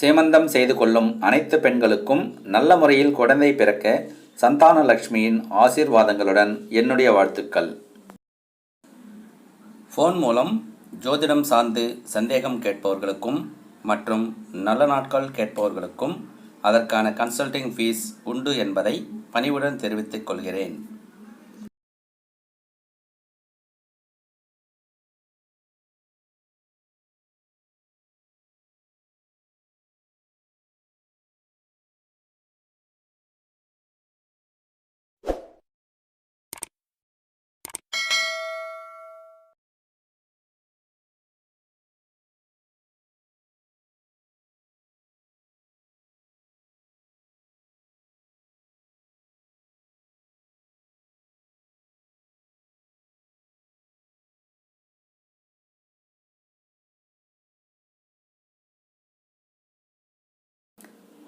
சேமந்தம் செய்து கொள்ளும் அனைத்து பெண்களுக்கும் நல்ல முறையில் குழந்தை பிறக்க சந்தான லக்ஷ்மியின் ஆசீர்வாதங்களுடன் என்னுடைய வாழ்த்துக்கள். ஃபோன் மூலம் ஜோதிடம் சார்ந்து சந்தேகம் கேட்பவர்களுக்கும் மற்றும் நல்ல நாட்கள் கேட்பவர்களுக்கும் அதற்கான கன்சல்டிங் ஃபீஸ் உண்டு என்பதை பணிவுடன் தெரிவித்துக் கொள்கிறேன்.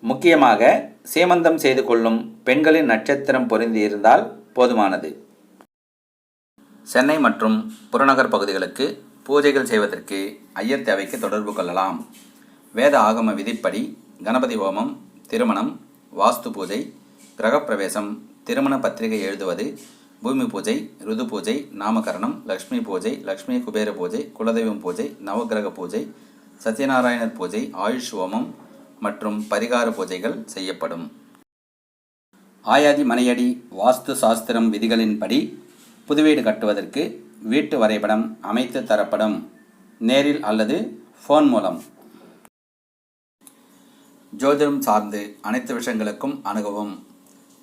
முக்கியமாக சீமந்தம் செய்து கொள்ளும் பெண்களின் நட்சத்திரம் பொருந்தி இருந்தால் போதுமானது. சென்னை மற்றும் புறநகர் பகுதிகளுக்கு பூஜைகள் செய்வதற்கு ஐயர் தேவைக்கு தொடர்பு கொள்ளலாம். வேத ஆகம விதிப்படி கணபதி ஹோமம் திருமணம் வாஸ்து பூஜை கிரகப்பிரவேசம் திருமண பத்திரிகை எழுதுவது பூமி பூஜை ருது பூஜை நாமகரணம் லக்ஷ்மி பூஜை லக்ஷ்மி குபேர பூஜை குலதெய்வம் பூஜை நவக்கிரக பூஜை சத்யநாராயணர் பூஜை ஆயுஷ் ஹோமம் மற்றும் பரிகார பூஜைகள் செய்யப்படும். ஆயாதி மனையடி வாஸ்து சாஸ்திரம் விதிகளின்படி புது வீடு கட்டுவதற்கு வீட்டு வரைபடம் அமைத்து தரப்படும். நேரில் அல்லது ஃபோன் மூலம். ஜோதிடம் சார்ந்து அனைத்து விஷயங்களுக்கும் அணுகவும்.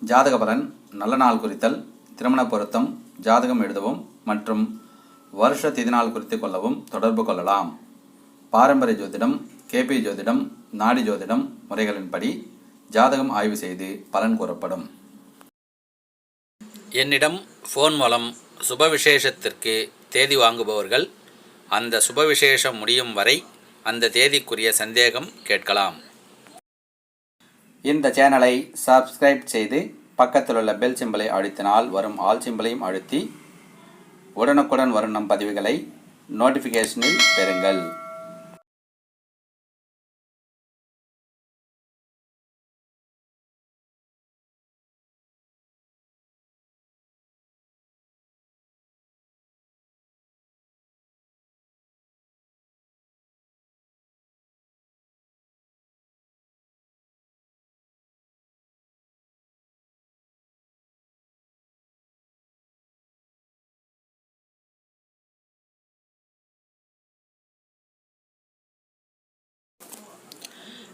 ஜாதக பலன் நல்ல நாள் குறித்தல் திருமண பொருத்தம் ஜாதகம் எழுதவும் மற்றும் வருஷ திதிநாள் குறித்து கொள்ளவும் தொடர்பு கொள்ளலாம். பாரம்பரிய ஜோதிடம் கேபி ஜோதிடம் நாடி ஜோதிடம் முறைகளின்படி ஜாதகம் ஆய்வு செய்து பலன் கூறப்படும். என்னிடம் ஃபோன் மூலம் சுப விசேஷத்திற்கு தேதி வாங்குபவர்கள் அந்த சுப விசேஷம் முடியும் வரை அந்த தேதிக்குரிய சந்தேகம் கேட்கலாம். இந்த சேனலை சப்ஸ்கிரைப் செய்து பக்கத்தில் உள்ள பெல் சிம்பலை அழுத்தினால் வரும் ஆல் சிம்பலையும் அழுத்தி உடனுக்குடன் வரும் நம் பதிவுகளை நோட்டிஃபிகேஷனில் பெறுங்கள்.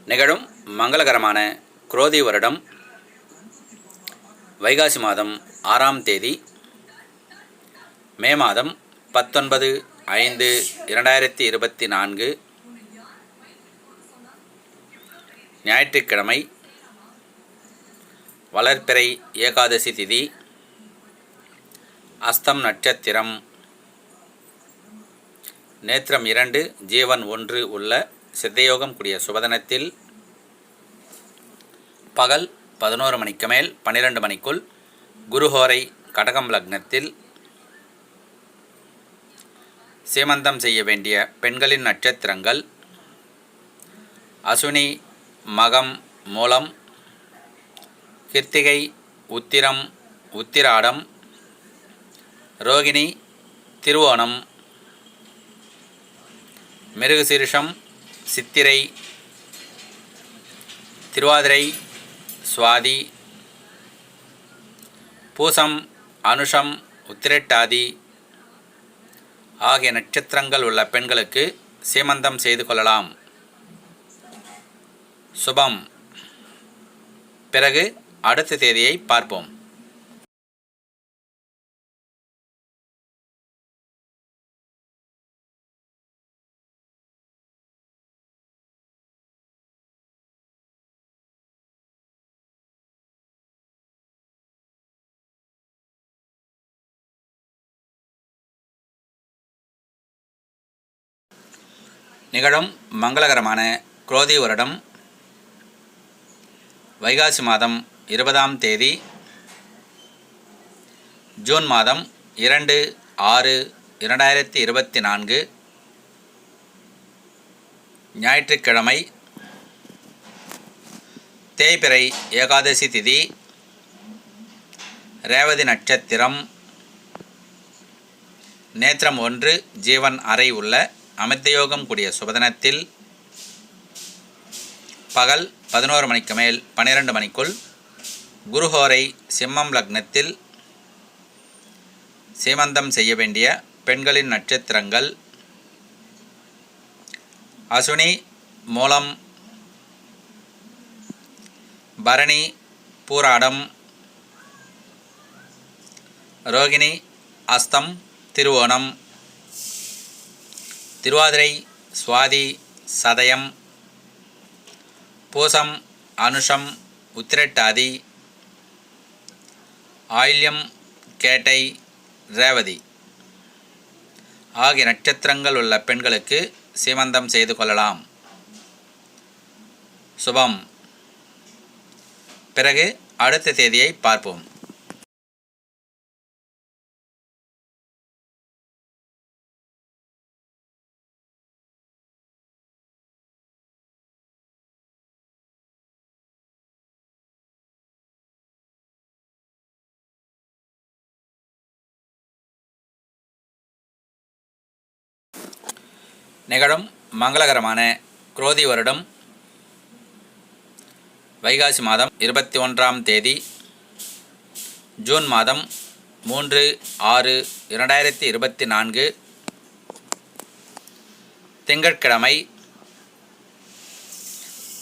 நிகழும் மங்களகரமான குரோதி வருடம் வைகாசி மாதம் ஆறாம் தேதி மே மாதம் பத்தொன்பது ஐந்து இரண்டாயிரத்தி இருபத்தி நான்கு ஞாயிற்றுக்கிழமை வளர்ப்பிறை ஏகாதசி திதி அஸ்தம் நட்சத்திரம் நேத்திரம் இரண்டு ஜீவன் ஒன்று உள்ள சித்தயோகம் கூடிய சுபதனத்தில் பகல் பதினோரு மணிக்கு மேல் பன்னிரண்டு மணிக்குள் குருஹோரை கடகம் லக்னத்தில் சீமந்தம் செய்ய வேண்டிய பெண்களின் நட்சத்திரங்கள் அசுனி மகம் மூலம் கிருத்திகை உத்திரம் உத்திராடம் ரோகிணி திருவோணம் மிருகசீரிஷம் சித்திரை திருவாதிரை சுவாதி பூசம் அனுஷம் உத்திரட்டாதி ஆகிய நட்சத்திரங்கள் உள்ள பெண்களுக்கு சீமந்தம் செய்து கொள்ளலாம். சுபம். பிறகு அடுத்த தேதியை பார்ப்போம். நிகழும் மங்களகரமான குரோதி வருடம் வைகாசி மாதம் இருபதாம் தேதி ஜூன் மாதம் இரண்டு ஆறு இரண்டாயிரத்தி இருபத்தி நான்கு ஞாயிற்றுக்கிழமை தேய்பிறை ஏகாதசி திதி ரேவதி நட்சத்திரம் நேத்திரம் ஒன்று ஜீவன் அறை உள்ள அமிர்தயோகம் கூடிய சுபதனத்தில் பகல் பதினோரு மணிக்கு மேல் பன்னிரண்டு மணிக்குள் குருஹோரை சிம்மம் லக்னத்தில் சீமந்தம் செய்ய வேண்டிய பெண்களின் நட்சத்திரங்கள் அசுனி மூலம் பரணி பூராடம் ரோகிணி அஸ்தம் திருவோணம் திருவாதிரை சுவாதி சதயம் பூசம் அனுஷம் உத்திரட்டாதி ஆயில்யம் கேட்டை ரேவதி ஆகிய நட்சத்திரங்கள் உள்ள பெண்களுக்கு சீமந்தம் செய்து கொள்ளலாம். சுபம். பிறகு அடுத்த தேதியை பார்ப்போம். நிகழும் மங்களகரமான குரோதி வருடம் வைகாசி மாதம் இருபத்தி ஒன்றாம் தேதி ஜூன் மாதம் மூன்று ஆறு இரண்டாயிரத்தி இருபத்தி நான்கு திங்கட்கிழமை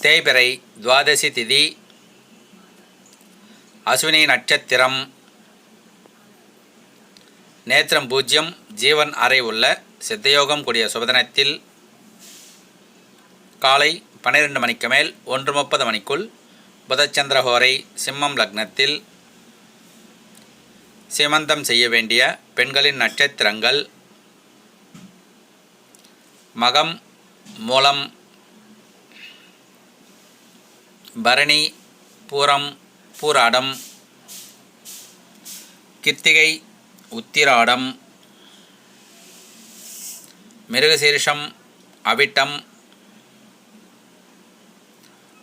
தேய்பிறை துவாதசி திதி அஸ்வினி நட்சத்திரம் நேத்திரம் பூஜ்யம் ஜீவன் அறை உள்ள சித்தயோகம் கூடிய சுபதினத்தில் காலை பன்னிரெண்டு மணிக்கு மேல் ஒன்று முப்பது மணிக்குள் புதச்சந்திரஹோரை சிம்மம் லக்னத்தில் சிமந்தம் செய்ய வேண்டிய பெண்களின் நட்சத்திரங்கள் மகம் மூலம் பரணி பூரம் பூராடம் கித்திகை உத்திராடம் மிருகசீரிஷம் அவிட்டம்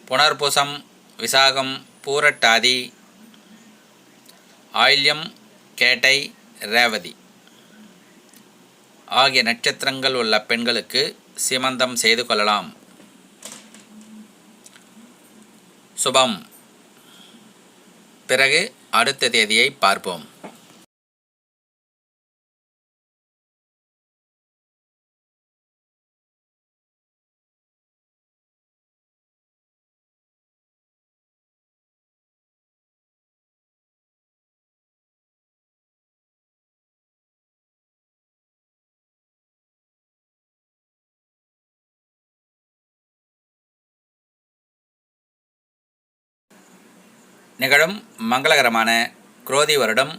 புனர்புசம் விசாகம் பூரட்டாதி ஆயில்யம் கேட்டை ரேவதி ஆகிய நட்சத்திரங்கள் உள்ள பெண்களுக்கு சீமந்தம் செய்து கொள்ளலாம். சுபம். பிறகு அடுத்த தேதியை பார்ப்போம். நிகழும் மங்களகரமான குரோதி வருடம்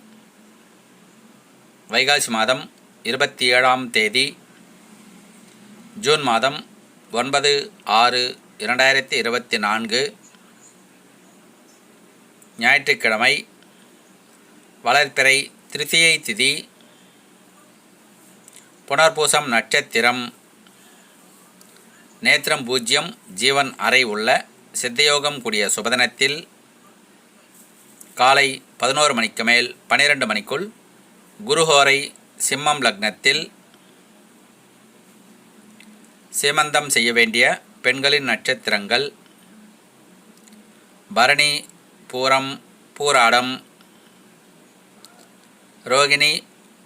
வைகாசி மாதம் இருபத்தி ஏழாம் தேதி ஜூன் மாதம் ஒன்பது ஆறு இரண்டாயிரத்தி இருபத்தி நான்கு ஞாயிற்றுக்கிழமை வளர்ப்பிறை திருத்தியை திதி புனர்பூசம் நட்சத்திரம் நேத்திரம் பூஜ்யம் ஜீவன் அறை உள்ள சித்தயோகம் கூடிய சுபதனத்தில் காலை பதினோரு மணிக்கு மேல் பனிரெண்டு மணிக்குள் குருஹோரை சிம்மம் லக்னத்தில் சீமந்தம் செய்ய வேண்டிய பெண்களின் நட்சத்திரங்கள் பரணி பூரம் பூராடம் ரோகிணி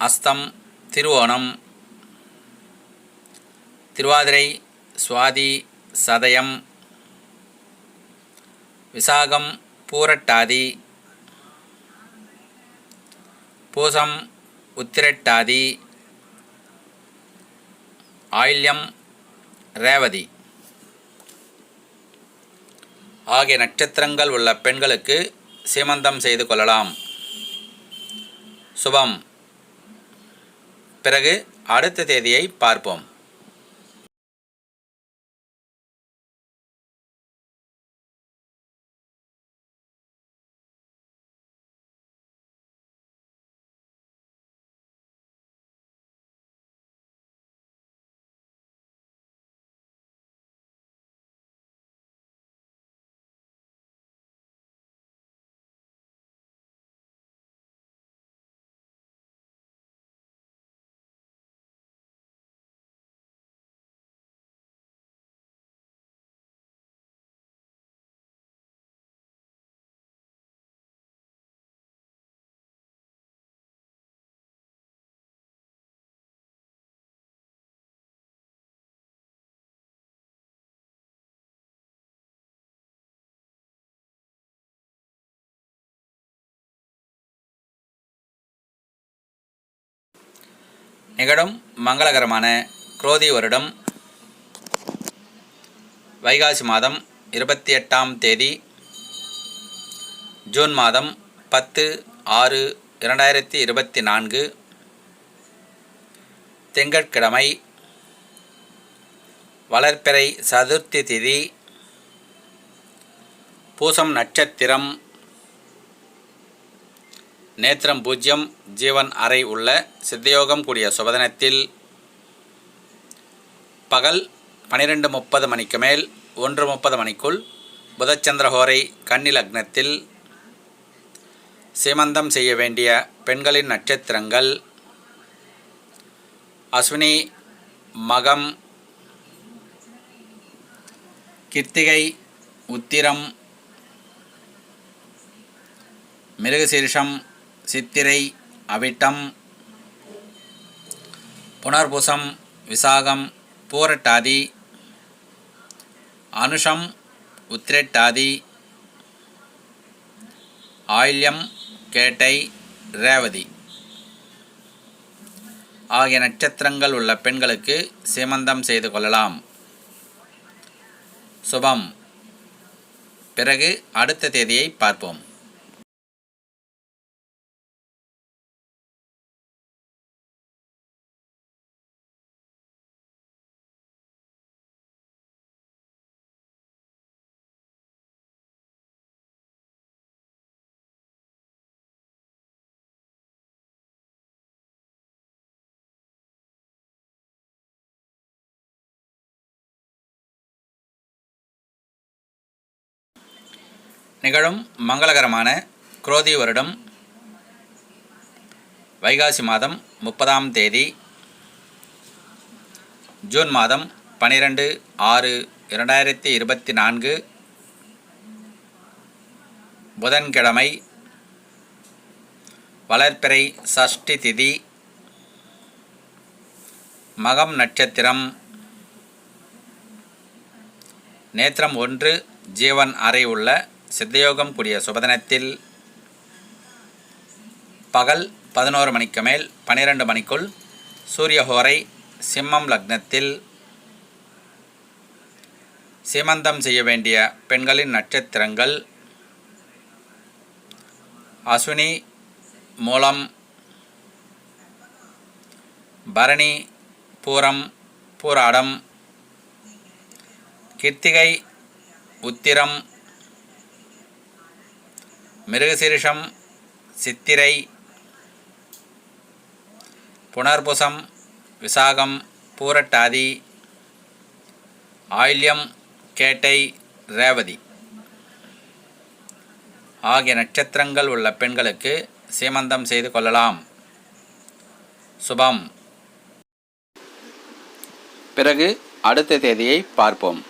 அஸ்தம் திருவோணம் திருவாதிரை சுவாதி சதயம் விசாகம் பூரட்டாதி பூசம் உத்திரட்டாதி. ஆயில்யம் ரேவதி. ஆகிய நட்சத்திரங்கள் உள்ள பெண்களுக்கு சீமந்தம் செய்து கொள்ளலாம். சுபம். பிறகு அடுத்த தேதியை பார்ப்போம். நிகழும் மங்களகரமான குரோதி வருடம் வைகாசி மாதம் இருபத்தி எட்டாம் தேதி ஜூன் மாதம் பத்து ஆறு இரண்டாயிரத்தி இருபத்தி நான்கு திங்கட்கிழமை வளர்ப்பிறை சதுர்த்தி திதி பூசம் நட்சத்திரம் நேத்திரம் பூஜ்யம் ஜீவன் அறை உள்ள சித்தயோகம் கூடிய சுபதனத்தில் பகல் பனிரெண்டு முப்பது மணிக்கு மேல் ஒன்று முப்பது மணிக்குள் புதச்சந்திரஹோரை கன்னி லக்னத்தில் சீமந்தம் செய்ய வேண்டிய பெண்களின் நட்சத்திரங்கள் அஸ்வினி மகம் கிருத்திகை உத்திரம் மிருகசீர்ஷம் சித்திரை அவிட்டம் புனர்பூசம் விசாகம் பூரட்டாதி அனுஷம் உத்திரட்டாதி ஆயில்யம் கேட்டை ரேவதி. ஆகிய நட்சத்திரங்கள் உள்ள பெண்களுக்கு சீமந்தம் செய்து கொள்ளலாம். சுபம். பிறகு அடுத்த தேதியை பார்ப்போம். நிகழும் மங்களகரமான குரோதி வருடம் வைகாசி மாதம் முப்பதாம் தேதி ஜூன் மாதம் பனிரெண்டு ஆறு இரண்டாயிரத்தி இருபத்தி நான்கு புதன்கிழமை வளர்ப்பிறை சஷ்டி திதி மகம் நட்சத்திரம் நேத்திரம் ஒன்று ஜீவன் அறை உள்ள சித்தயோகம் கூடிய சுபதினத்தில் பகல் பதினோரு மணிக்கு மேல் பனிரெண்டு மணிக்குள் சூரியஹோரை சிம்மம் லக்னத்தில் சீமந்தம் செய்ய வேண்டிய பெண்களின் நட்சத்திரங்கள் அஸ்வினி மூலம் பரணி பூரம் பூராடம் கிருத்திகை உத்திரம் மிருகசீரிஷம் சித்திரை புனர்புசம் விசாகம் பூரட்டாதி ஆயில்யம் கேட்டை ரேவதி. ஆகிய நட்சத்திரங்கள் உள்ள பெண்களுக்கு சீமந்தம் செய்து கொள்ளலாம். சுபம். பிறகு அடுத்த தேதியை பார்ப்போம்.